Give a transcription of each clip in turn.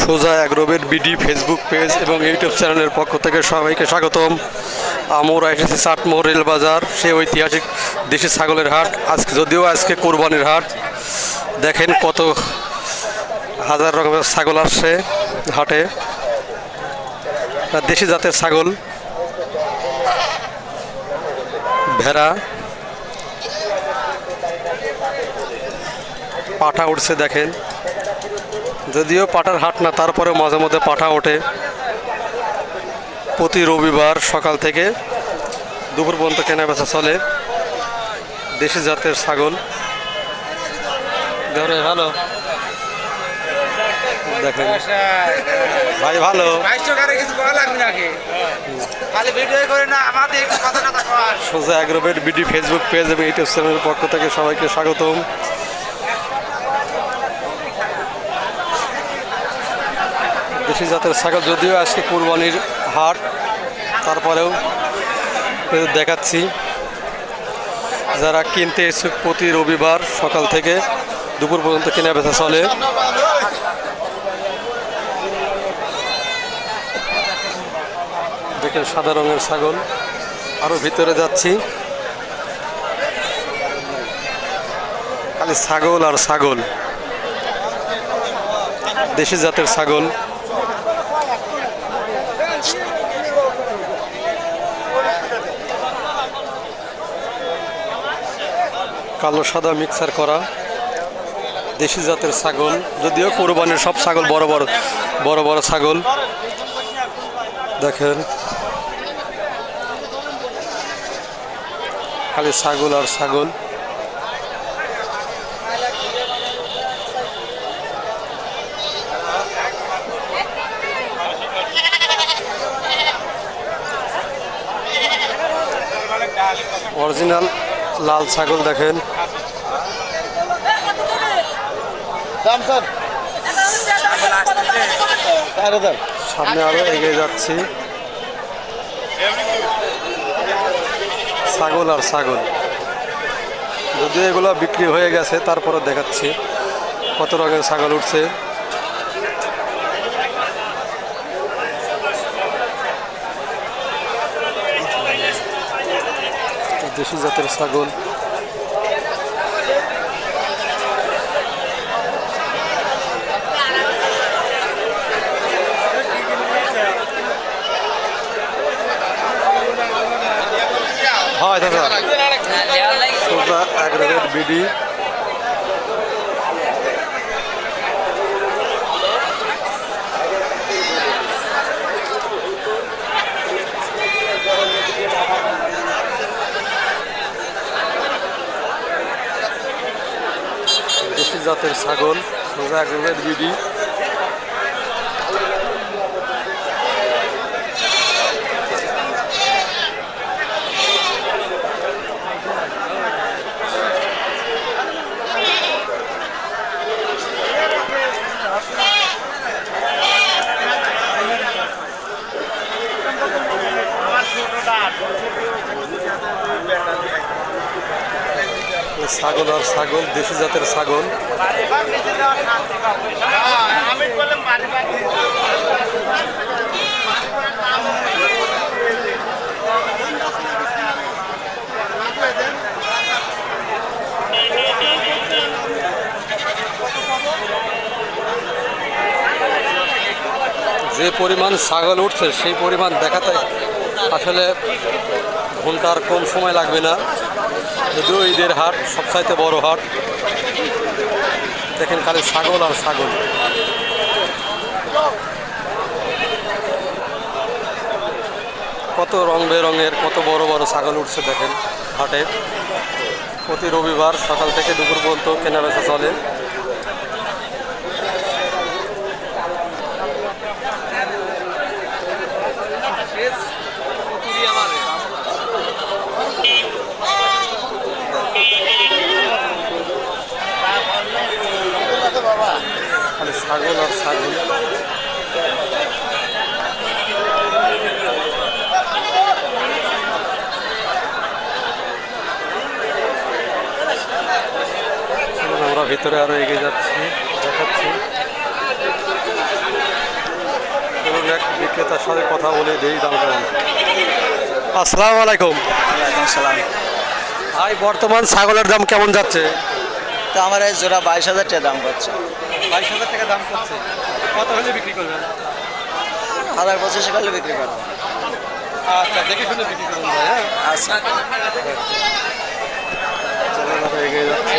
সোজা Agrovet BD Facebook page এবং YouTube চ্যানেলের পক্ষ থেকে সবাইকে স্বাগতম। আমরা এসেছি চাটমোহর রেল বাজার সে ঐতিহাসিক দেশি ছাগলের হাট। আজকে যদিও আজকে কোরবানির হাট, দেখেন কত হাজার রকমের ছাগল আসছে হাটে। দেশি জাতের ছাগল, ভেড়া, পাঠা উঠছে দেখেন। যদিও পাঠার হাট না তারপরে মাঝে মধ্যে পাঠা ওঠে। প্রতি রবিবার সকাল থেকে দুপুর পর্যন্ত কেনা বেচা চলে। দেশি জাতের ছাগল। ধরে ভালো? দেখেন। ভাই ভালো? বাইশশো কারে কিছু করা লাগবে নাকি খালি ভিডিও করে না আমাদের একটু কথা কথা কর সোজা অ্যাগ্রোবেট বিডি ফেসবুক পেজ এবং ইউটিউব চ্যানেলের পক্ষ থেকে সবাইকে স্বাগতম। দেশি জাতের ছাগল যদিও আজকে কুরবানির হাট, তারপরেও দেখাচ্ছি। যারা কিনতে ইচ্ছুক প্রতি রবিবার সকাল থেকে দুপুর পর্যন্ত কেনা বেচা চলে। দেখেন সাদা রঙের ছাগল। আরও ভিতরে যাচ্ছি। খালি ছাগল আর ছাগল। দেশি জাতের ছাগল। কালো, সাদা মিক্সার করা, দেশি জাতের ছাগল, যদিও কোরবানির সব ছাগল বড় বড় বড় বড় ছাগল। দেখেন, খালি ছাগল আর ছাগল। অরিজিনাল লাল ছাগল দেখেন। সামনে আরও এগিয়ে যাচ্ছি। ছাগল আর ছাগল। যদিও এগুলো বিক্রি হয়ে গেছে তারপরে দেখাচ্ছি কত রঙের ছাগল উঠছে। দেশি জাতের ছাগল। হয় দাদা সোজা অ্যাগ্রেগেট বিডি। জাতের ছাগল সোজা অ্যাগ্রেগেট বিডি ছাগল আর ছাগল, দেশি জাতের ছাগল। যে পরিমাণ ছাগল উঠছে, সেই পরিমাণ দেখাতে আসলে ঘণ্টার কম সময় লাগবে না। যদিও ঈদের হাট সবচাইতে বড় হাট, দেখেন খালি ছাগল আর ছাগল। কত রং বেরঙের, কত বড় বড় ছাগল উঠছে দেখেন হাটে। প্রতি রবিবার সকাল থেকে দুপুর পর্যন্ত কেনাবেচা চলে। ছাগল আর ছাগল। আমরা ভিতরে আরও এগিয়ে যাচ্ছি দেখাচ্ছি। এক বিক্রেতার সাথে কথা বলে দেই দাম কেমন? আসসালামু আলাইকুম। আসসালাম। ভাই বর্তমান ছাগলের দাম কেমন যাচ্ছে? তো আমার এই জোড়া বাইশ হাজার টাকা দাম পাচ্ছে বাইশ হাজার টাকা দাম করছে। কত হলে বিক্রি করবেন? হাজার পঁচিশে করলে বিক্রি করব। আচ্ছা দেখে শুনে বিক্রি করুন ভাই হ্যাঁ? আচ্ছা। হয়ে যাচ্ছে।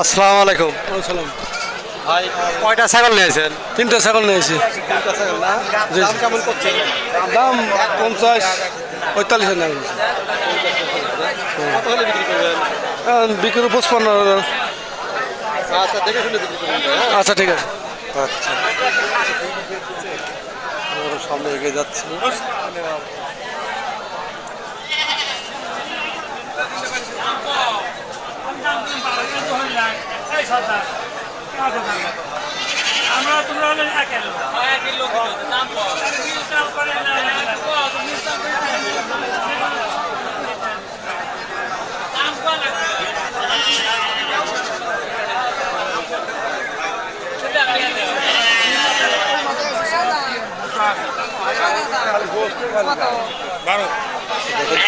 আসসালামু আলাইকুম। সালাম ভাই কয়টা ছাগল নিয়েছেন তিনটা ছাগল নিয়েছি তিনটা ছাগল না? দাম কেমন করছে? দাম পঞ্চাশ পঁয়তাল্লিশ হাজার। কত হলে বিক্রি করবেন? বিক্রি পঁচপান্ন হাজার। আচ্ছা দেখে শুনে বিক্রি করবেন হ্যাঁ? আচ্ছা ঠিক আছে। আচ্ছা। সামনে এগিয়ে যাচ্ছি। আমরা তোমরা হলে দেখেন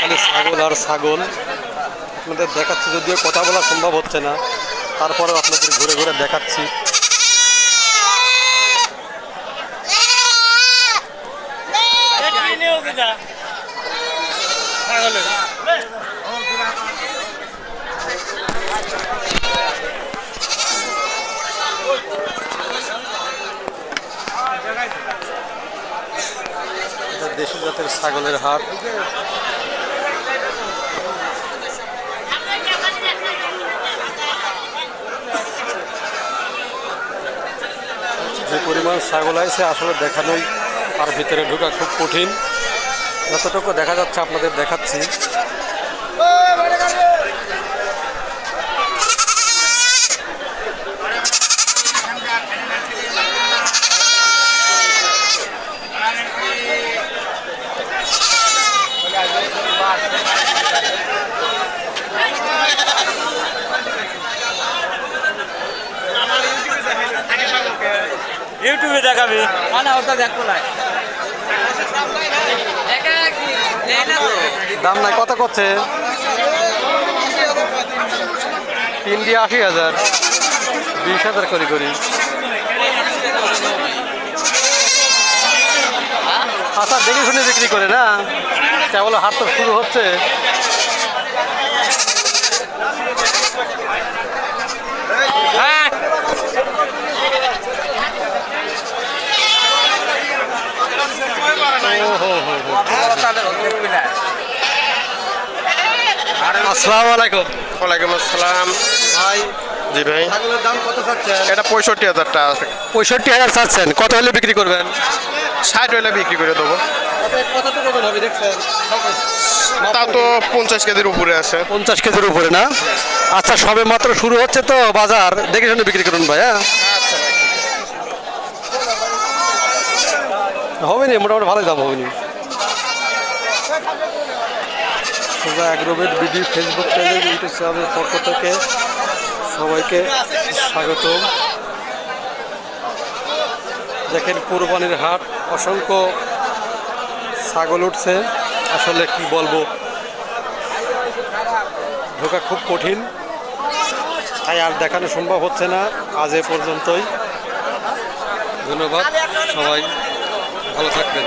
খালি ছাগল আর ছাগল। আপনাদের দেখাচ্ছি, যদিও কথা বলা সম্ভব হচ্ছে না। তারপরেও আপনাদের ঘুরে ঘুরে দেখাচ্ছি। দেশি জাতের ছাগলের হাট যে পরিমাণ ছাগল আছে আসলে দেখানোই আর ভিতরে ঢোকা খুব কঠিন। যতটুকু দেখা যাচ্ছে, আপনাদের দেখাচ্ছি ইউটিউবে দেখাবি দাম নাই কত করছে? তিন দিয়ে আশি হাজার বিশ হাজার করে করি। আচ্ছা দেখে শুনে বিক্রি করে না? কেবল হাট তো শুরু হচ্ছে। আসসালামু আলাইকুম ওয়ালাইকুম আসসালাম। ভাই। জি ভাই। ছাগলের দাম কত চাচ্ছেন? এটা পঁয়ষট্টি হাজার টাকা পঁয়ষট্টি হাজার চাচ্ছেন। কত হলে বিক্রি করবেন? ষাট হলে বিক্রি করে দেবো। কতটুকু হবে দেখছেন? তা তো পঞ্চাশ কেজির উপরে আছে। পঞ্চাশ কেজির উপরে না? আচ্ছা সবে মাত্র শুরু হচ্ছে তো বাজার। দেখে শুনে বিক্রি করুন ভাই হ্যাঁ? হবে নি মোটামুটি ভালোই দাম হবে নি সোজা অ্যাগ্রোভেট বিডি ফেসবুক পেজে ইউটিউব চ্যানেলের পক্ষ থেকে সবাইকে স্বাগত। দেখেন কোরবানির হাট, অসংখ্য ছাগল উঠছে। আসলে কি বলব, ঢোকা খুব কঠিন। তাই আর দেখানো সম্ভব হচ্ছে না, আজ এ পর্যন্তই। ধন্যবাদ, সবাই ভালো থাকবেন।